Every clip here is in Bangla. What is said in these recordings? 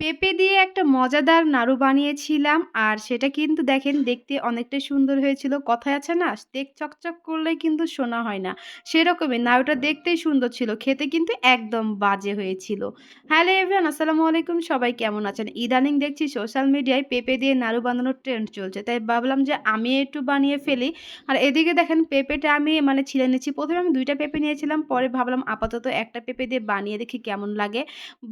পেঁপে দিয়ে একটা মজাদার নাড়ু বানিয়েছিলাম, আর সেটা কিন্তু দেখেন দেখতে অনেকটাই সুন্দর হয়েছিল। কথায় আছে না, দেখ চকচক করলেই কিন্তু শোনা হয় না। সেরকমই নাড়ুটা দেখতেই সুন্দর ছিল, খেতে কিন্তু একদম বাজে হয়েছিল। হ্যালো এভরিওয়ান, আসসালামু আলাইকুম, সবাই কেমন আছেন? ইদানিং দেখছি সোশ্যাল মিডিয়ায় পেঁপে দিয়ে নাড়ু বানানোর ট্রেন্ড চলছে, তাই ভাবলাম যে আমি একটু বানিয়ে ফেলি। আর এদিকে দেখেন পেঁপেটা আমি মানে ছিলে নিচ্ছি, প্রথমে আমি দুইটা পেঁপে নিয়েছিলাম, পরে ভাবলাম আপাতত একটা পেঁপে দিয়ে বানিয়ে দেখি কেমন লাগে।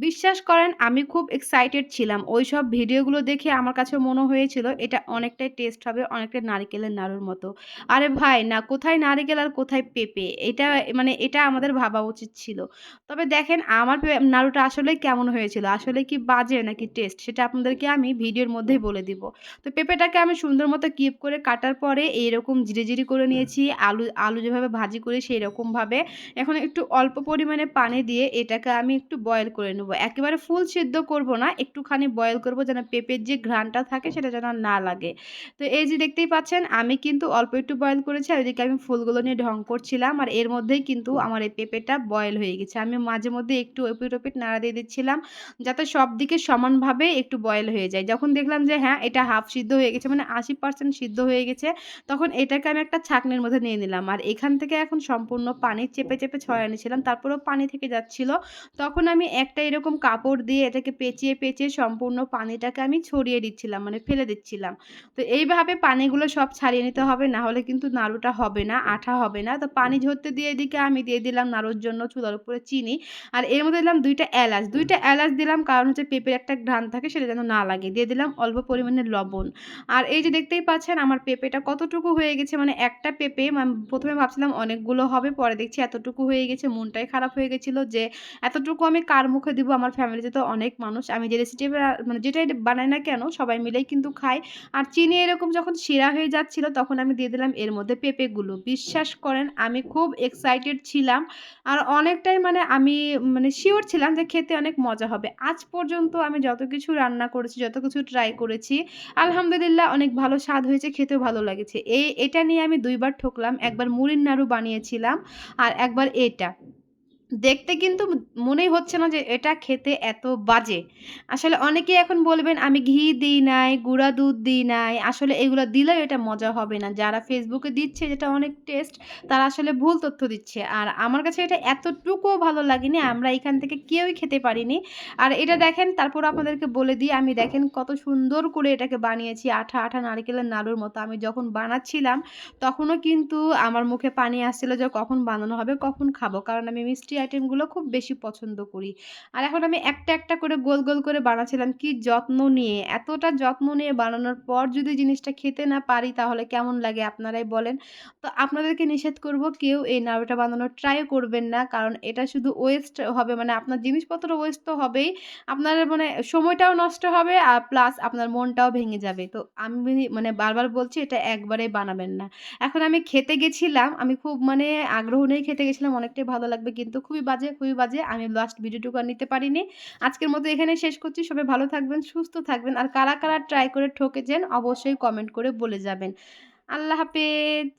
বিশ্বাস করেন আমি খুব এক্সাইটেড ছিলাম। ওই সব ভিডিওগুলো দেখে আমার কাছে মনে হয়েছিল, এটা অনেকটাই টেস্ট হবে অনেকটাই নারিকেলের নাড়ুর মতো। আরে ভাই, না, কোথায় নারিকেল আর কোথায় পেঁপে? এটা মানে এটা আমাদের ভাবা উচিত ছিল। তবে দেখেন, আমার নাড়ুটা আসলে কেমন হয়েছিল? আসলে কি বাজে নাকি টেস্ট সেটা আপনাদেরকে আমি ভিডিওর মধ্যেই বলে দিব। তো পেঁপেটাকে আমি সুন্দর মতো কিপ করে কাটার পরে এইরকম জিরে জিরে করে নিয়েছি, আলু আলু যেভাবে ভাজি করি সেই রকমভাবে এখন একটু অল্প পরিমাণে পানি দিয়ে এটাকে আমি একটু বয়েল করে নেব। একেবারে ফুল সিদ্ধ করব না একটুখানি বয়েল করব যেন পেঁপের যে ঘ্রাণটা থাকে সেটা যেন না লাগে। তো এই যে দেখতেই পাচ্ছেন, আমি কিন্তু অল্প একটু বয়েল করেছি আর ওইদিকে আমি ফুলগুলো নিয়ে ঢং করছিলাম আর এর মধ্যেই কিন্তু আমার এই পেঁপেটা বয়েল হয়ে গেছে। আমি মাঝে মধ্যে একটু ওপিট ওপিট নাড়া দিয়ে দিচ্ছিলাম যাতে সব দিকে সমানভাবে একটু বয়েল হয়ে যায়। যখন দেখলাম যে হ্যাঁ এটা হাফ সিদ্ধ হয়ে গেছে মানে আশি পার্সেন্ট সিদ্ধ হয়ে গেছে, তখন এটাকে আমি একটা ছাঁকনির মধ্যে নিয়ে নিলাম। আর এখান থেকে এখন সম্পূর্ণ পানি চেপে চেপে ছড়ায় নিয়েছিলাম। তারপরেও পানি থেকে যাচ্ছিল। তখন আমি একটা এরকম কাপড় দিয়ে এটাকে পেঁচিয়ে পেঁচিয়ে সম্পূর্ণ পানিটাকে আমি ছড়িয়ে দিচ্ছিলাম মানে ফেলে দিচ্ছিলাম। তো এইভাবে পানিগুলো সব ছাড়িয়ে নিতে হবে, না হলে কিন্তু নাড়ুটা হবে না, আঠা হবে না। তো পানি ঝরতে দিয়ে এদিকে আমি দিয়ে দিলাম নাড়ুর জন্য চুলার উপরে চিনি। আর এর মধ্যে দিলাম দুইটা এলাচ। দুইটা এলাচ দিলাম কারণ হচ্ছে পেঁপের একটা ঘ্রাণ থাকে সেটা যেন না লাগে। দিয়ে দিলাম অল্প পরিমাণে লবণ। আর এই যে দেখতেই পাচ্ছেন আমার পেঁপেটা কতটুকু হয়ে গেছে মানে একটা পেঁপে মানে প্রথমে ভাবছিলাম অনেকগুলো হবে, পরে দেখছি এতটুকু হয়ে গেছে, মনটাই খারাপ হয়ে গেছিল যে এতটুকু আমি কার মুখে দিব? আমার ফ্যামিলিতে তো অনেক মানুষ, আমি যে রেসিপি মানে যেটাই বানাই না কেন, সবাই মিলেই কিন্তু খাই। আর চিনি এরকম যখন শিরা হয়ে যাচ্ছিল, তখন আমি দিয়ে দিলাম এর মধ্যে পেঁপেগুলো। বিশ্বাস করেন, আমি খুব এক্সাইটেড ছিলাম। আর অনেকটাই মানে আমি মানে শিওর ছিলাম যে খেতে অনেক মজা হবে। আজ পর্যন্ত আমি যত কিছু রান্না করেছি, যত কিছু ট্রাই করেছি, আলহামদুলিল্লাহ অনেক ভালো স্বাদ হয়েছে, খেতেও ভালো লেগেছে। এই, এটা নিয়ে আমি দুইবার ঠকলাম, একবার মুড়ির নাড়ু বানিয়েছিলাম, আর একবার এটা। দেখতে কিন্তু মনেই হচ্ছে না যে এটা খেতে এত বাজে। আসলে অনেকেই এখন বলবেন, আমি ঘি দিই নাই, গুঁড়া দুধ দিই নাই। আসলে এগুলো দিলেও এটা মজা হবে না। যারা ফেসবুকে দিচ্ছে, যেটা অনেক টেস্ট, তারা আসলে ভুল তথ্য দিচ্ছে। আর আমার কাছে এটা এতটুকুও ভালো লাগেনি, আমরা এখান থেকে কেউই খেতে পারিনি। আর এটা দেখেন, তারপর আপনাদেরকে বলে দিই, আমি দেখেন কত সুন্দর করে এটাকে বানিয়েছি, আঠা আঠা নারকেলের নাড়ুর মতো। আমি যখন বানাচ্ছিলাম, তখনও কিন্তু আমার মুখে পানি আসছিল যে কখন বানানো হবে, কখন খাব। কারণ আমি মিষ্টি আইটেমগুলো খুব বেশি পছন্দ করি। আর এখন আমি একটা একটা করে গোল গোল করে বানাচ্ছিলাম, কি যত্ন নিয়ে? এতটা যত্ন নিয়ে বানানোর পর যদি জিনিসটা খেতে না পারি তাহলে কেমন লাগে আপনারাই বলেন। তো আপনাদেরকে নিষেধ করব, কেউ এই নাড়ুটা বানানোর ট্রাই করবেন না, কারণ এটা শুধু ওয়েস্ট হবে মানে আপনার জিনিসপত্র ওয়েস্ট তো হবেই। আপনার মানে সময়টাও নষ্ট হবে, আর প্লাস আপনার মনটাও ভেঙে যাবে। তো আমি মানে বারবার বলছি, এটা একবারেই বানাবেন না। এখন আমি খেতে গেছিলাম, আমি খুব মানে আগ্রহ নিয়ে খেতে গেছিলাম, অনেকটাই ভালো লাগবে কিন্তু খুবই বাজে খুবই বাজে। আমি লাস্ট ভিডিওটুকু আর নিতে পারিনি। আজকের মতো এখানে শেষ করছি। সবাই ভালো থাকবেন, সুস্থ থাকবেন। আর কারা কারা ট্রাই করে ঠকেছেন, অবশ্যই কমেন্ট করে বলে যাবেন। আল্লাহ হাফেজ।